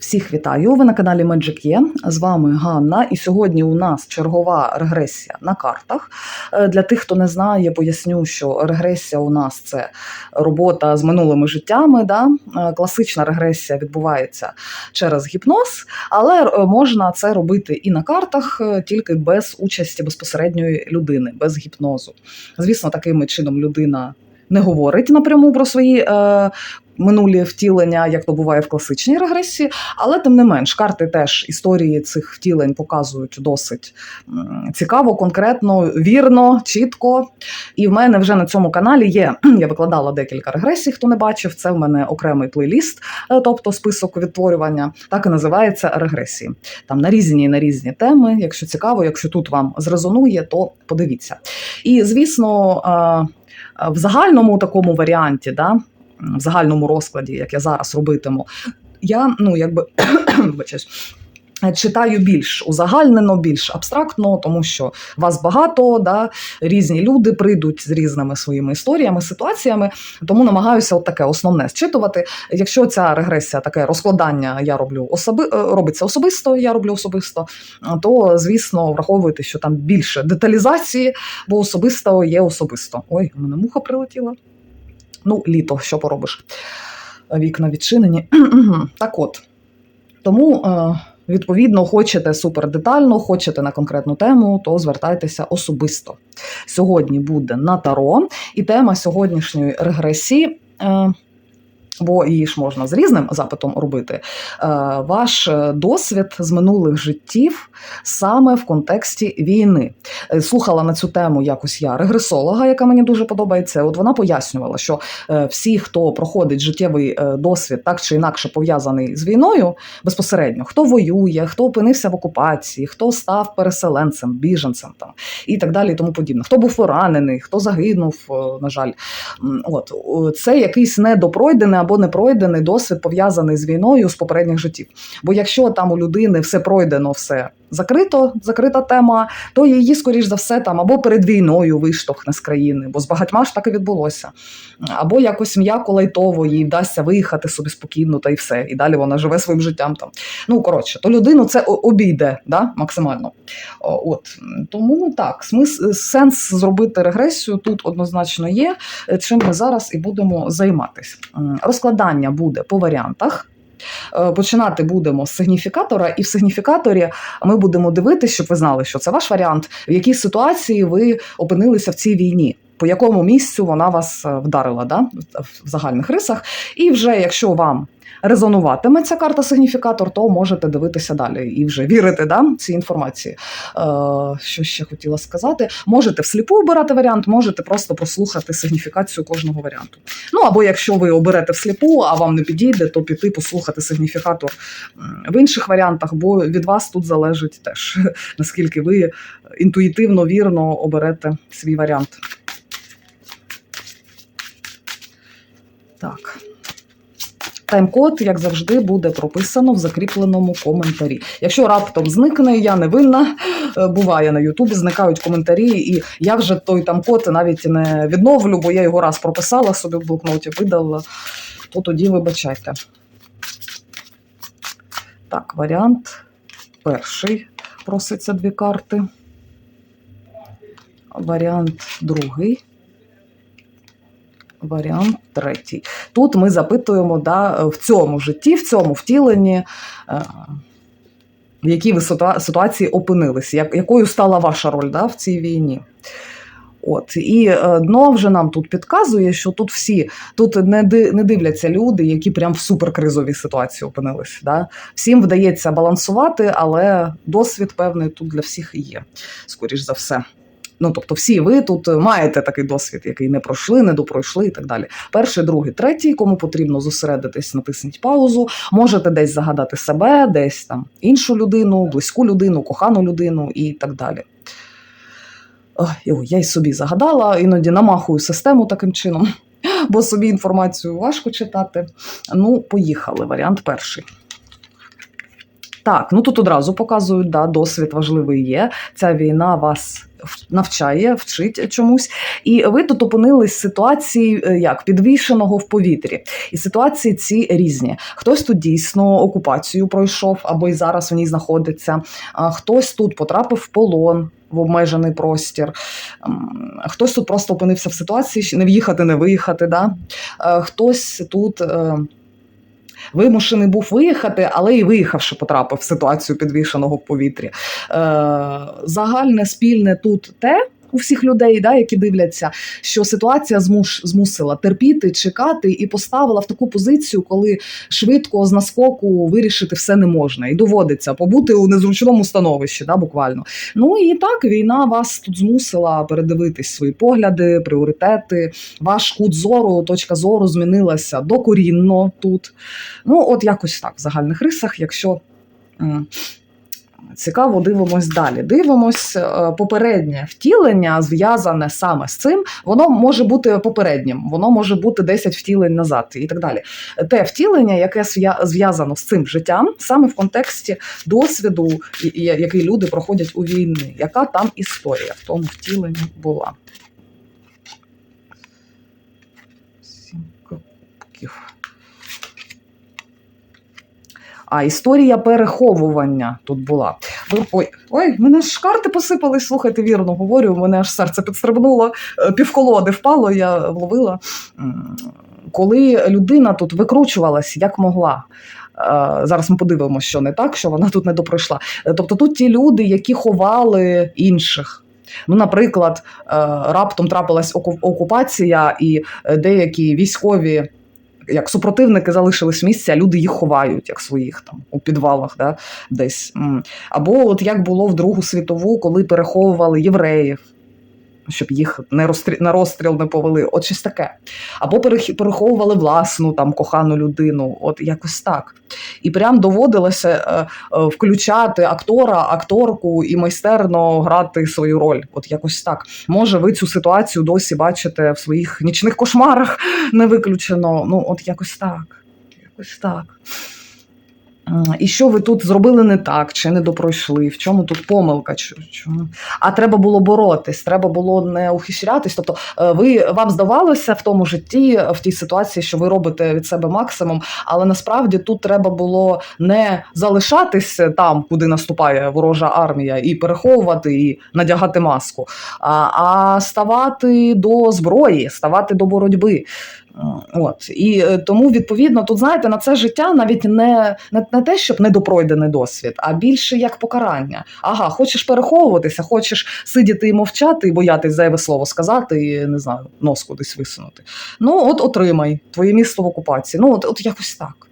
Всіх вітаю! Ви на каналі Magic Є. З вами Ганна. І сьогодні у нас чергова регресія на картах. Е, Для тих, хто не знає, поясню, що регресія у нас це робота з минулими життями. Да? Е, Класична регресія відбувається через гіпноз, але е, можна це робити і на картах, тільки без участі безпосередньої людини, без гіпнозу. Звісно, таким чином людина не говорить напряму про свої. Е, Минулі втілення, як то буває в класичній регресії, але тим не менш, карти теж історії цих втілень показують досить цікаво, конкретно, вірно, чітко. І в мене вже на цьому каналі є. Я викладала декілька регресій, хто не бачив. Це в мене окремий плейліст, е, тобто список відтворювання, так і називається регресії. Там на різні на різні теми. Якщо цікаво, якщо тут вам зрезонує, то подивіться. І звісно, е, в загальному такому варіанті, да, в загальному розкладі, як я зараз робитиму, я ну якби вибачаюсь, Читаю більш узагальнено, більш абстрактно, тому що вас багато, да, різні люди прийдуть з різними своїми історіями, ситуаціями. Тому намагаюся от таке основне зчитувати. Якщо ця регресія, таке розкладання я роблю особи, е, робиться особисто, я роблю особисто, то звісно враховуйте, що там більше деталізації, бо особисто є особисто. Ой, у мене муха прилетіла. Ну, літо, що поробиш? Вікна відчинені. так от. Тому. Е, Відповідно, хочете супер детально, хочете на конкретну тему, то звертайтеся особисто. Сьогодні буде на таро, і тема сьогоднішньої регресії. Е, Бо її ж можна з різним запитом робити. Е, Ваш досвід з минулих життів саме в контексті війни. Е, Слухала на цю тему якось я регресолога, яка мені дуже подобається. От вона пояснювала, що е, всі, хто проходить життєвий е, досвід, так чи інакше пов'язаний з війною, безпосередньо, хто воює, хто опинився в окупації, хто став переселенцем, біженцем там і так далі, і тому подібне. Хто був поранений, хто загинув, е, на жаль, от це якийсь недопройдений або непройдений досвід пов'язаний з війною з попередніх життів. Бо якщо там у людини все пройдено, все закрито, закрита тема, то її, скоріш за все, там або перед війною виштовхне з країни, бо з багатьма ж так і відбулося. Або якось м'яко лайтово їй вдасться виїхати собі спокійно та й все. І далі вона живе своїм життям там. Ну коротше, то людину це обійде да, максимально. От тому так, смис, сенс зробити регресію тут однозначно є. е, Чим ми зараз і будемо займатися. Розкладання буде по варіантах. Е, Починати будемо з сигніфікатора, і в сигніфікаторі ми будемо дивитися, щоб ви знали, що це ваш варіант, в якій ситуації ви опинилися в цій війні. По якому місцю вона вас е, вдарила да? в загальних рисах. І вже якщо вам резонуватиме ця карта сигніфікатор, то можете дивитися далі і вже вірити да, цій інформації. Е, що ще хотіла сказати? Можете всліпу обирати варіант, можете просто прослухати сигніфікацію кожного варіанту. Ну або якщо ви оберете всліпу, а вам не підійде, то піти послухати сигніфікатор в інших варіантах, бо від вас тут залежить теж наскільки ви інтуїтивно, вірно оберете свій варіант. Так. Тайм-код, як завжди, буде прописано в закріпленому коментарі. Якщо раптом зникне, я не винна. Е, Буває на Ютубі, зникають коментарі, і я вже той тайм-код навіть не відновлю, бо я його раз прописала собі в блокноті, видала, то тоді вибачайте. Так, варіант перший проситься дві карти. Варіант другий. Варіант третій. Тут ми запитуємо да, в цьому житті, в цьому втіленні, е, в якій ви ситуа- ситуації опинилися, як, якою стала ваша роль да, в цій війні. От і е, дно вже нам тут підказує, що тут всі тут не ди- не дивляться люди, які прям в суперкризовій ситуації опинились. Да? Всім вдається балансувати, але досвід певний тут для всіх є, скоріш за все. Ну, тобто, всі ви тут маєте такий досвід, який не пройшли, не допройшли і так далі. Перший, другий, третій, кому потрібно зосередитись, натисніть паузу. Можете десь загадати себе, десь там іншу людину, близьку людину, кохану людину і так далі. Ой, я й собі загадала, іноді намахую систему таким чином, бо собі інформацію важко читати. Ну, поїхали. Варіант перший. Так, ну тут одразу показують, да, досвід важливий є. Ця війна вас навчає, вчить чомусь. І ви тут опинились ситуації е, як підвішеного в повітрі. І ситуації ці різні. Хтось тут дійсно окупацію пройшов або й зараз в ній знаходиться, хтось тут потрапив в полон. В обмежений простір, хтось тут просто опинився в ситуації, не в'їхати, не виїхати. Да? Е, Хтось тут е, вимушений був виїхати, але і виїхавши, потрапив в ситуацію підвішеного в повітрі. Е, Загальне спільне тут те. У всіх людей, да, які дивляться, що ситуація змуш, змусила терпіти, чекати і поставила в таку позицію, коли швидко з наскоку вирішити все не можна, і доводиться побути у незручному становищі, да, буквально. Ну і так війна вас тут змусила передивитись свої погляди, пріоритети. Ваш кут зору, точка зору змінилася докорінно тут. Ну, от якось так, в загальних рисах, якщо. Цікаво, дивимось далі. Дивимось е, попереднє втілення, зв'язане саме з цим. Воно може бути попереднім, воно може бути 10 втілень назад і так далі. Те втілення, яке зв'я- зв'язано з цим життям, саме в контексті досвіду, який люди проходять у війни. Яка там історія в тому втіленні була? А історія переховування тут була. Ой, ой, мене ж карти посипались, слухайте, вірно говорю, мене аж серце підстрибнуло, е, півколоди впало, я вловила. Коли людина тут викручувалась як могла. е, Зараз ми подивимося, що не так, що вона тут не допройшла. Е, Тобто тут ті люди, які ховали інших. Ну, наприклад, раптом трапилась оку- окупація, і деякі військові як супротивники залишились а люди їх ховають, як своїх там у підвалах, да, десь. Або от як було в Другу світову, коли переховували євреїв, щоб їх не розстрі... на розстріл не повели, от щось таке. Або переховували власну там кохану людину, от якось так. І прям доводилося е, е, включати актора, акторку і майстерно грати свою роль. От якось так. Може, ви цю ситуацію досі бачите в своїх нічних кошмарах, не виключено. Ну, от якось так. Якось так. І що ви тут зробили не так, чи не допройшли? В чому тут помилка? Чо- Чому? А треба було боротись, треба було не ухищрятись. Тобто, е, ви вам здавалося в тому житті, в тій ситуації, що ви робите від себе максимум, але насправді тут треба було не залишатись там, куди наступає ворожа армія, і переховувати, і надягати маску, а ставати до зброї, ставати до боротьби. От і е, тому відповідно тут знаєте на це життя навіть не, не, не те, щоб недопройдений досвід, а більше як покарання. Ага, хочеш переховуватися, хочеш сидіти і мовчати, і боятись зайве слово сказати, і не знаю, нос кудись висунути. Ну, от отримай твоє місто в окупації. Ну, от, от якось так.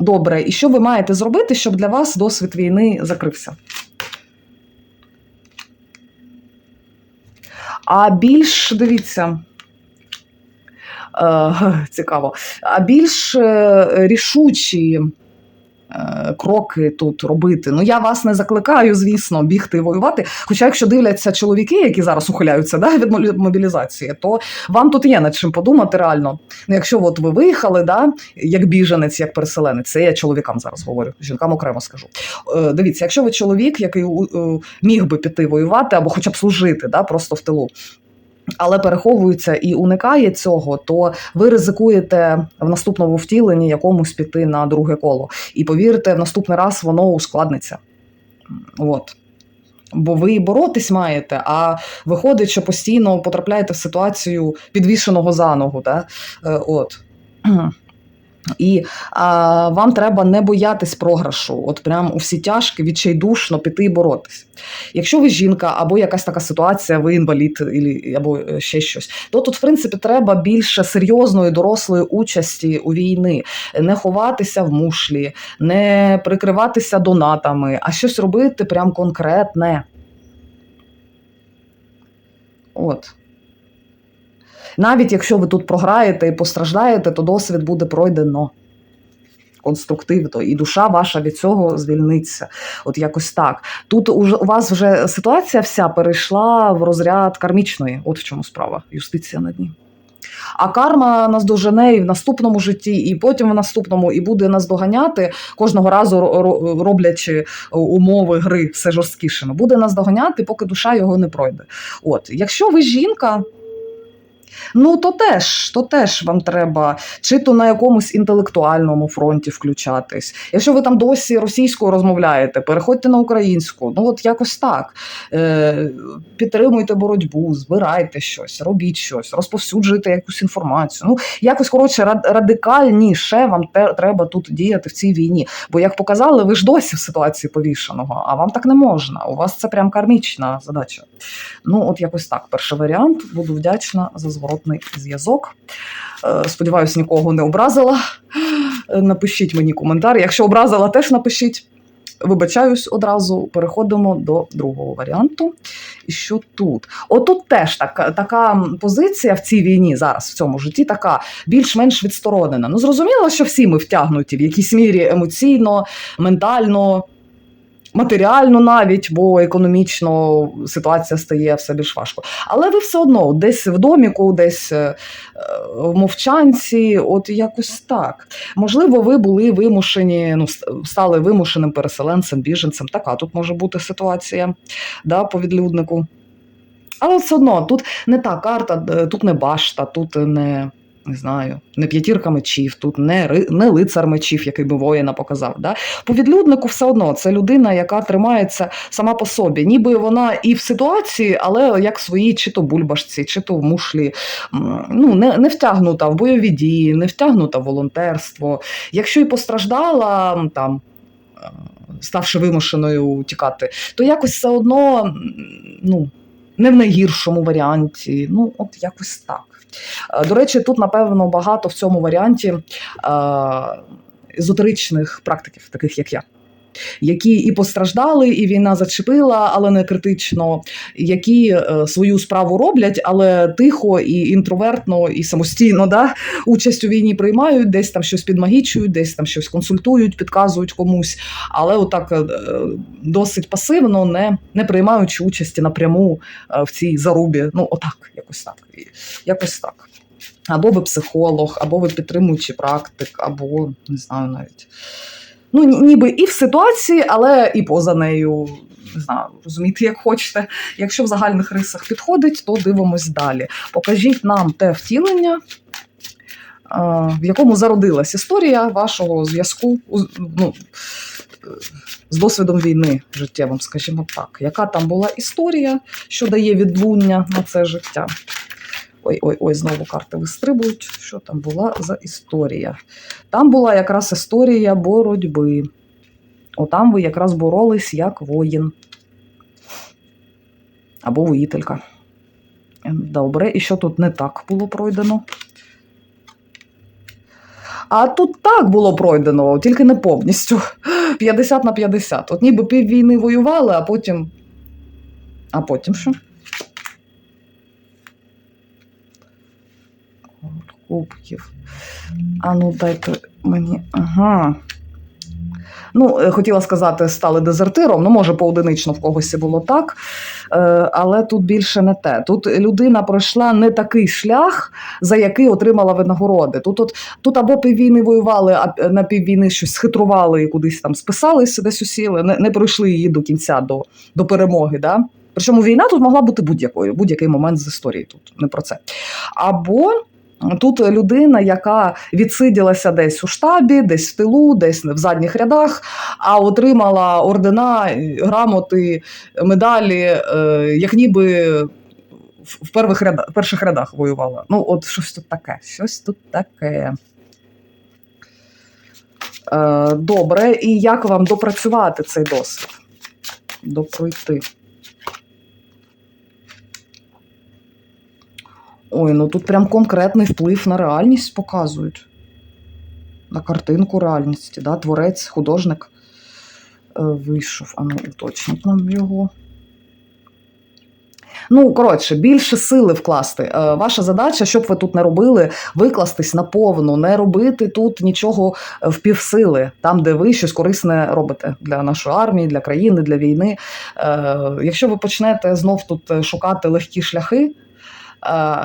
Добре, і що ви маєте зробити, щоб для вас досвід війни закрився? А більш дивіться. Е, цікаво. А більш е, рішучі е, кроки тут робити. Ну, я вас не закликаю, звісно, бігти і воювати. Хоча, якщо дивляться чоловіки, які зараз ухиляються да, від мобі- мобілізації, то вам тут є над чим подумати реально. Ну, якщо от ви виїхали, да, як біженець, як переселенець, це я чоловікам зараз говорю, жінкам окремо скажу. Е, Дивіться, якщо ви чоловік, який міг би піти воювати або хоча б служити, да, просто в тилу. Але переховується і уникає цього, то ви ризикуєте в наступному втіленні якомусь піти на друге коло. І повірте, в наступний раз воно ускладниться. От. Бо ви боротись маєте, а виходить, що постійно потрапляєте в ситуацію підвішеного за ногу. Да? Е, От. І а, вам треба не боятись програшу, от прям у всі тяжкі, відчайдушно піти і боротись. Якщо ви жінка, або якась така ситуація, ви інвалід, або е, ще щось, то тут, в принципі, треба більше серйозної дорослої участі у війни, не ховатися в мушлі, не прикриватися донатами, а щось робити прям конкретне. От. Навіть якщо ви тут програєте і постраждаєте, то досвід буде пройдено конструктивно, і душа ваша від цього звільниться. От якось так. Тут уже у вас вже ситуація вся перейшла в розряд кармічної. От в чому справа. Юстиція на дні. А карма нас дожене і в наступному житті, і потім в наступному, і буде нас доганяти кожного разу ро- ро- роблячи умови гри все жорсткішими. Буде нас доганяти, поки душа його не пройде. От, якщо ви жінка. Ну, то теж, то теж вам треба чи то на якомусь інтелектуальному фронті включатись. Якщо ви там досі російською розмовляєте, переходьте на українську. Ну, от якось так. Е, підтримуйте боротьбу, збирайте щось, робіть щось, розповсюджуйте якусь інформацію. Ну, якось коротше, рад- радикальніше вам те, треба тут діяти в цій війні. Бо, як показали, ви ж досі в ситуації повішеного, а вам так не можна. У вас це прям кармічна задача. Ну, от якось так. Перший варіант. Буду вдячна за зворотний зв'язок. Е, Сподіваюсь, нікого не образила. Напишіть мені коментар. Якщо образила, теж напишіть. Вибачаюсь одразу, переходимо до другого варіанту. І що тут? Отут теж така, така позиція в цій війні зараз, в цьому житті, така більш-менш відсторонена. Ну, зрозуміло, що всі ми втягнуті в якійсь мірі емоційно, ментально, матеріально навіть, бо економічно ситуація стає все більш важко. Але ви все одно десь в доміку, десь е, в мовчанці, от якось так. Можливо, ви були вимушені, ну, стали вимушеним переселенцем, біженцем. Така тут може бути ситуація да, по відлюднику. Але все одно тут не та карта, е, тут не башта, тут не. Не знаю, не п'ятірка мечів, тут не, не лицар мечів, який би воїна показав. Да? По відлюднику все одно це людина, яка тримається сама по собі. Ніби вона і в ситуації, але як в своїй чи то бульбашці, чи то в мушлі. Ну, не, не втягнута в бойові дії, не втягнута в волонтерство. Якщо і постраждала там. е, Ставши вимушеною тікати, то якось все одно ну, не в найгіршому варіанті. Ну, от якось так. Е, До речі, тут, напевно, багато в цьому варіанті е, езотеричних практиків, таких як я. Які і постраждали, і війна зачепила, але не критично, які е, свою справу роблять, але тихо і інтровертно, і самостійно да, участь у війні приймають, десь там щось підмагічують, десь там щось консультують, підказують комусь, але отак е, досить пасивно, не, не приймаючи участі напряму е, в цій зарубі. Ну, отак, якось так. Якось так. Або ви психолог, або ви підтримуючий практик, або не знаю навіть. Ну, ніби і в ситуації, але і поза нею. Не знаю, розумієте, як хочете. Якщо в загальних рисах підходить, то дивимось далі. Покажіть нам те втілення, е, в якому зародилась історія вашого зв'язку ну, з досвідом війни життєвим, скажімо так. Яка там була історія, що дає відлуння на це життя? Ой, ой, ой, знову карти вистрибують. Що там була за історія? Там була якраз історія боротьби. Отам ви якраз боролись як воїн. Або воїтелька. Добре, і що тут не так було пройдено? А тут так було пройдено, тільки не повністю. 50 на 50. От ніби піввійни воювали, а потім. А потім що? Кубків. А ну дайте мені. Ага. Ну, е, хотіла сказати, стали дезертиром. Ну, може, поодинично в когось було так. Е, але тут більше не те. Тут людина пройшла не такий шлях, за який отримала винагороди. Тут, от, тут або піввійни воювали, а на піввійни щось схитрували і кудись там списалися, десь усіли, не, не пройшли її до кінця, до, до перемоги. Да? Причому війна тут могла бути будь-якою, будь-який момент з історії тут, не про це. Або Тут людина, яка відсиділася десь у штабі, десь в тилу, десь в задніх рядах, а отримала ордена, грамоти, медалі, е, як ніби в первих рядах, в перших рядах воювала. Ну, от щось тут таке. Щось тут таке. Е, Добре, і як вам допрацювати цей досвід? Допройти. Ой, ну тут прям конкретний вплив на реальність показують. На картинку реальності, да? творець, художник е, вийшов. А ну, уточніть нам його. Ну, коротше, більше сили вкласти. Е, Ваша задача, щоб ви тут не робили, викластись наповну, не робити тут нічого е, в півсили, там, де ви щось корисне робите для нашої армії, для країни, для війни. Якщо ви почнете знов тут шукати легкі шляхи,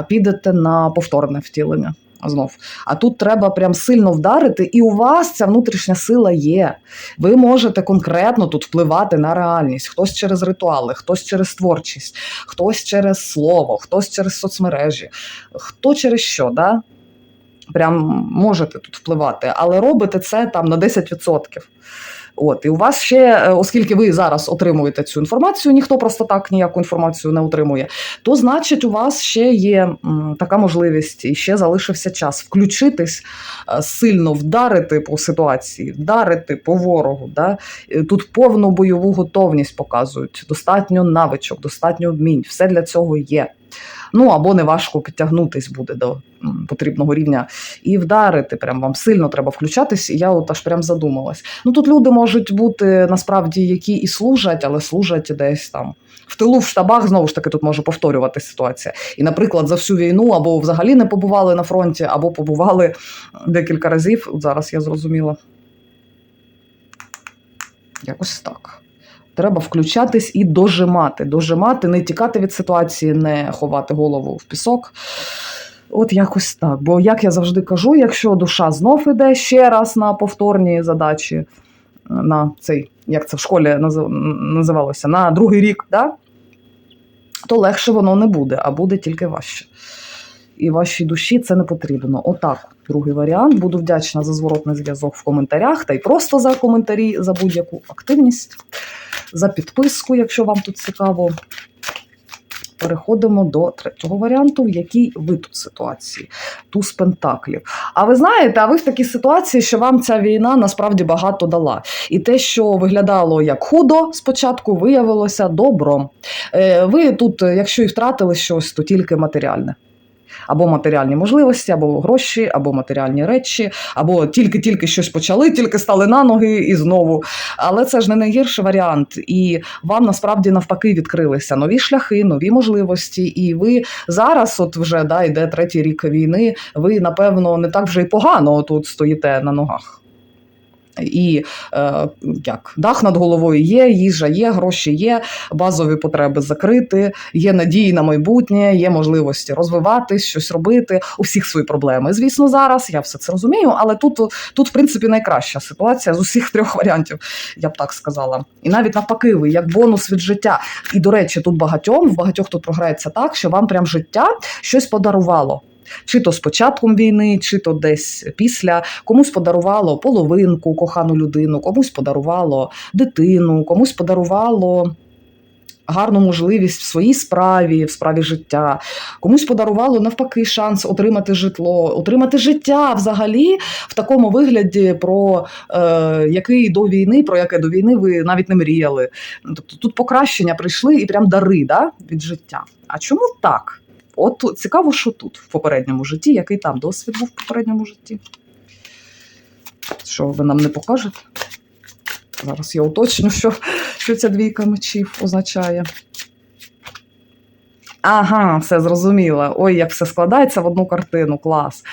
підете на повторне втілення. Знов. А тут треба прям сильно вдарити, і у вас ця внутрішня сила є. Ви можете конкретно тут впливати на реальність. Хтось через ритуали, хтось через творчість, хтось через слово, хтось через соцмережі, хто через що. Да? Прям можете тут впливати, але робите це там на 10%. От, і у вас ще, е, оскільки ви зараз отримуєте цю інформацію, ніхто просто так ніяку інформацію не отримує, то значить, у вас ще є така можливість і ще залишився час включитись, е, сильно вдарити по ситуації, вдарити по ворогу. Да? Е, Тут повну бойову готовність показують, достатньо навичок, достатньо вмінь. Все для цього є. Ну або не важко підтягнутись буде до потрібного рівня і вдарити. Прям вам сильно треба включатись. І я от аж прям задумалась. Ну тут люди можуть бути насправді, які і служать, але служать десь там. В тилу в штабах знову ж таки тут може повторюватися ситуація. І, наприклад, за всю війну або взагалі не побували на фронті, або побували декілька разів. Зараз я зрозуміла. Якось так. Треба включатись і дожимати. Дожимати, не тікати від ситуації, не ховати голову в пісок. От якось так. Бо, як я завжди кажу, якщо душа знов іде ще раз на повторні задачі, на цей, як це в школі називалося, на другий рік, да? то легше воно не буде, а буде тільки важче. І вашій душі це не потрібно. Отак, другий варіант. Буду вдячна за зворотний зв'язок в коментарях та й просто за коментарі, за будь-яку активність, за підписку, якщо вам тут цікаво. Переходимо до третього варіанту, в якій ви тут ситуації. Туз пентаклів. А ви знаєте, а ви в такій ситуації, що вам ця війна насправді багато дала. І те, що виглядало як худо спочатку, виявилося добром. Е, Ви тут, якщо і втратили щось, то тільки матеріальне. Або матеріальні можливості, або гроші, або матеріальні речі, або тільки-тільки щось почали, тільки стали на ноги і знову. Але це ж не найгірший варіант. І вам насправді навпаки відкрилися нові шляхи, нові можливості. І ви зараз, от вже да, йде третій рік війни, ви напевно не так вже й погано тут стоїте на ногах. І е, як дах над головою є, їжа є, гроші є, базові потреби закрити, є надії на майбутнє, є можливості розвиватись, щось робити. У всіх свої проблеми. Звісно, зараз я все це розумію, але тут, тут, в принципі, найкраща ситуація з усіх трьох варіантів, я б так сказала. І навіть навпаки, ви як бонус від життя. І до речі, тут багатьом, в багатьох тут програється так, що вам прям життя щось подарувало. Чи то з початком війни, чи то десь після комусь подарувало половинку кохану людину, комусь подарувало дитину, комусь подарувало гарну можливість в своїй справі, в справі життя, комусь подарувало навпаки шанс отримати житло, отримати життя взагалі в такому вигляді, про е, який до війни, про яке до війни ви навіть не мріяли. Тобто тут покращення прийшли і прям дари да, від життя. А чому так? От цікаво, що тут в попередньому житті, який там досвід був в попередньому житті. Що ви нам не покажете? Зараз я уточню, що, що ця двійка мечів означає. Ага, все зрозуміло. Ой, як все складається в одну картину, клас.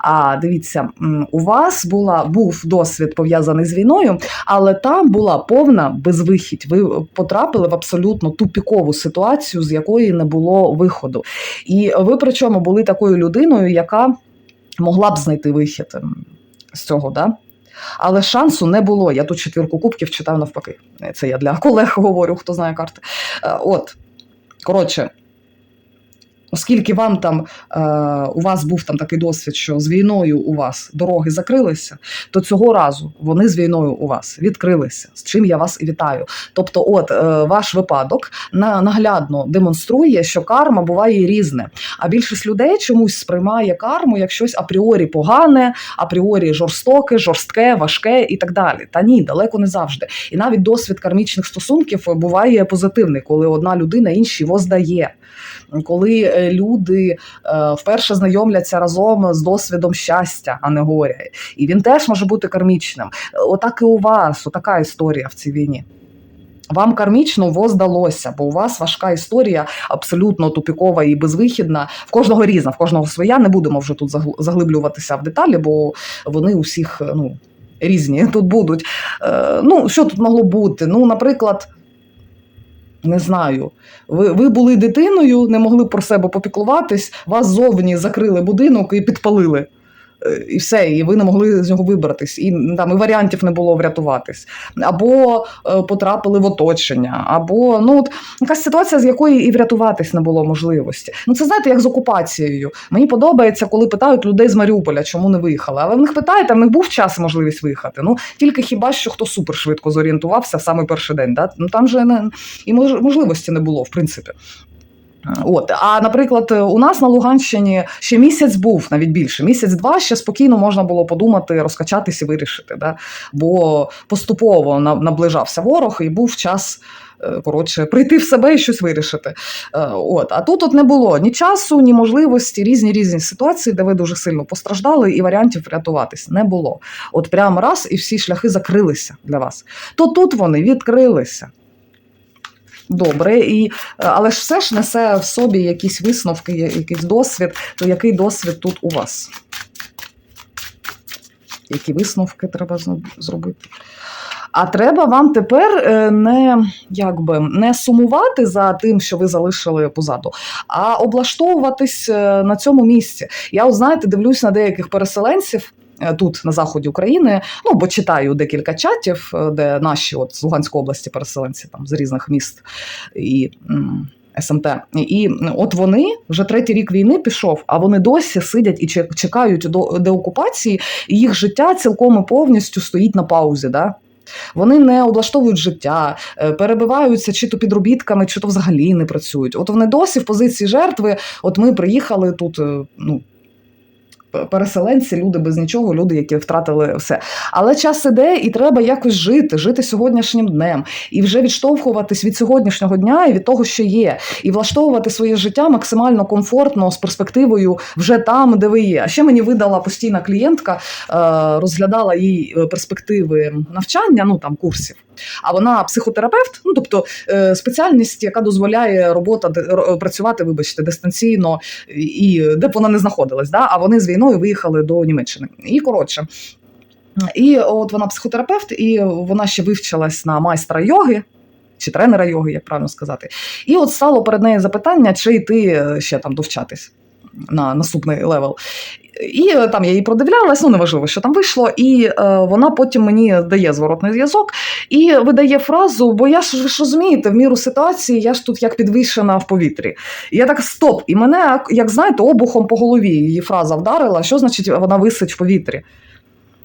А дивіться, у вас була, був досвід пов'язаний з війною, але там була повна безвихідь. Ви потрапили в абсолютно тупікову ситуацію, з якої не було виходу. І ви причому були такою людиною, яка могла б знайти вихід з цього, да? Але шансу не було. Я тут четвірку кубків читав навпаки. Це я для колег говорю, хто знає карти. Е, От, коротше, оскільки вам там е, у вас був там такий досвід, що з війною у вас дороги закрилися, то цього разу вони з війною у вас відкрилися. З чим я вас і вітаю. Тобто, от е, ваш випадок на, наглядно демонструє, що карма буває різне. А більшість людей чомусь сприймає карму як щось апріорі погане, апріорі жорстоке, жорстке, важке і так далі. Та ні, далеко не завжди. І навіть досвід кармічних стосунків буває позитивний, коли одна людина іншій воздає. Коли е, люди е, вперше знайомляться разом з досвідом щастя, а не горя. І він теж може бути кармічним. Отак і у вас, отака історія в цій війні. Вам кармічно воздалося, бо у вас важка історія, абсолютно тупікова і безвихідна. В кожного різна, в кожного своя. Не будемо вже тут загл- заглиблюватися в деталі, бо вони усіх ну, різні тут будуть. Е, ну, що тут могло бути? Ну, наприклад, Не знаю. Ви, ви були дитиною, не могли про себе попіклуватись, вас зовні закрили будинок і підпалили. І все, і ви не могли з нього вибратись, і там і варіантів не було врятуватись, або е, потрапили в оточення, або ну от якась ситуація, з якої і врятуватись не було можливості. Ну це знаєте, як з окупацією. Мені подобається, коли питають людей з Маріуполя, чому не виїхали. Але в них питаєте, в них був час і можливість виїхати. Ну тільки хіба що хто супер швидко зорієнтувався в самий перший день. Да? Ну там же не і мож- можливості не було, в принципі. От, а наприклад, у нас на Луганщині ще місяць був, навіть більше, місяць-два ще спокійно можна було подумати, розкачатись і вирішити. Да? Бо поступово наближався ворог і був час. е, Коротше, прийти в себе і щось вирішити. Е, От. А тут от не було ні часу, ні можливості, різні різні ситуації, де ви дуже сильно постраждали, і варіантів врятуватись не було. От прямо раз і всі шляхи закрилися для вас. То тут вони відкрилися. Добре, і, е, але ж все ж несе в собі якісь висновки, якийсь досвід. То який досвід тут у вас? Які висновки треба зробити? А треба вам тепер е, не, якби, не сумувати за тим, що ви залишили позаду, а облаштовуватись е, на цьому місці. Я, знаєте, дивлюсь на деяких переселенців. Е, Тут на заході України, ну бо читаю декілька чатів, е, де наші от з Луганської області переселенці там з різних міст і СМТ. І, от вони вже третій рік війни пішов, а вони досі сидять і чекають до деокупації, і їх життя цілком і повністю стоїть на паузі. Да? Вони не облаштовують життя, е, перебиваються чи то підробітками, чи то взагалі не працюють. От вони досі в позиції жертви. От ми приїхали тут. Ну, переселенці, люди без нічого, люди, які втратили все. Але час іде, і треба якось жити, жити сьогоднішнім днем, і вже відштовхуватись від сьогоднішнього дня і від того, що є, і влаштовувати своє життя максимально комфортно з перспективою вже там, де ви є. А ще мені видала постійна клієнтка, е, розглядала їй е, перспективи навчання, ну там курсів. А вона психотерапевт, ну тобто е, спеціальність, яка дозволяє робота працювати, вибачте, дистанційно і де б вона не знаходилась. Да? А вони з війною виїхали до Німеччини. І коротше. І от вона психотерапевт, і вона ще вивчилась на майстра йоги. Чи тренера йоги, як правильно сказати, і от стало перед нею запитання, чи йти е, ще там довчатись на наступний левел. І е, там я її продивлялась, ну неважливо, що там вийшло. І е, вона потім мені дає зворотний зв'язок і видає фразу: бо я ж ви ж розумієте, в міру ситуації я ж тут як підвищена в повітрі. І я так стоп. І мене, як знаєте, обухом по голові її фраза вдарила. Що значить вона висить в повітрі?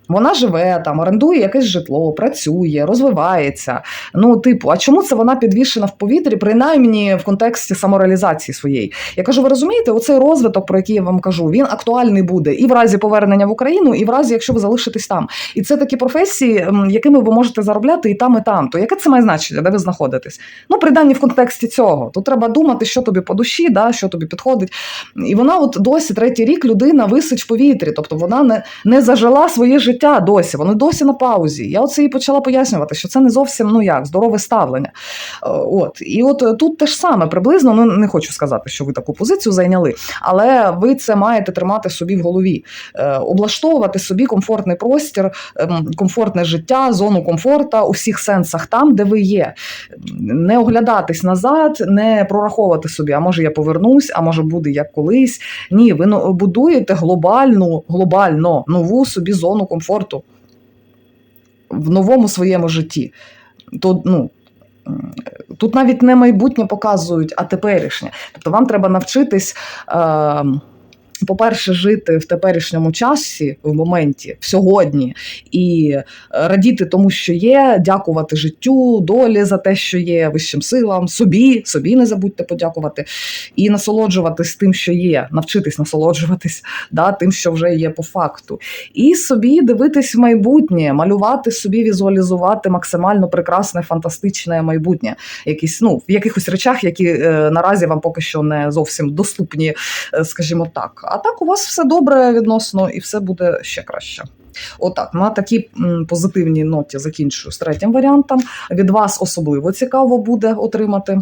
Вона живе там, орендує якесь житло, працює, розвивається. Ну, типу, а чому це вона підвішена в повітрі, принаймні в контексті самореалізації своєї? Я кажу, ви розумієте, оцей розвиток, про який я вам кажу, він актуальний буде і в разі повернення в Україну, і в разі, якщо ви залишитесь там. І це такі професії, якими ви можете заробляти і там, і там. То яке це має значення, де ви знаходитесь? Ну, принаймні в контексті цього. Тут треба думати, що тобі по душі, да, що тобі підходить. І вона, от досі третій рік людина висить в повітрі, тобто вона не, не зажила своє життя досі, вони досі на паузі. Я оце їй почала пояснювати, що це не зовсім ну як здорове ставлення. Е, От і от е, тут те ж саме приблизно. Ну не хочу сказати, що ви таку позицію зайняли, але ви це маєте тримати собі в голові, Е, облаштовувати собі комфортний простір, ем, комфортне життя, зону комфорта у всіх сенсах, там, де ви є. Не оглядатись назад, не прораховувати собі, а може я повернусь, а може буде як колись. Ні, ви ну, будуєте глобальну, глобально нову собі зону комфорту в новому своєму житті. То, ну, тут навіть не майбутнє показують, а теперішнє. Тобто вам треба навчитись. Е, по-перше, жити в теперішньому часі, в моменті, в сьогодні, і е, радіти тому, що є, дякувати життю, долі за те, що є, вищим силам, собі, собі не забудьте подякувати, і насолоджуватись тим, що є, навчитись насолоджуватись да, тим, що вже є по факту. І собі дивитись в майбутнє, малювати собі, візуалізувати максимально прекрасне, фантастичне майбутнє, якісь ну в якихось речах, які е, наразі вам поки що не зовсім доступні, е, скажімо так. А так у вас все добре відносно, і все буде ще краще. Отак, на такій позитивній ноті закінчую з третім варіантом. Від вас особливо цікаво буде отримати.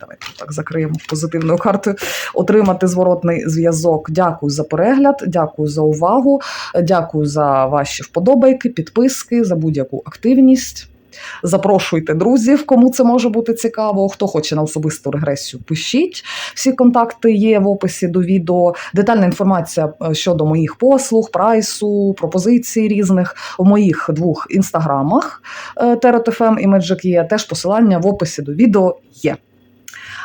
Давайте так закриємо позитивною картою. Отримати зворотний зв'язок. Дякую за перегляд, дякую за увагу, дякую за ваші вподобайки, підписки, за будь-яку активність. Запрошуйте друзів, кому це може бути цікаво. Хто хоче на особисту регресію, пишіть. Всі контакти є в описі до відео. Детальна інформація е, щодо моїх послуг, прайсу, пропозицій різних в моїх двох інстаграмах е, TerraTFM і Magic є. Теж посилання в описі до відео є.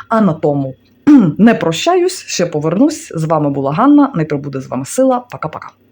А на тому не прощаюсь, ще повернусь. З вами була Ганна. Не прибуде з вами сила. Пока-пока.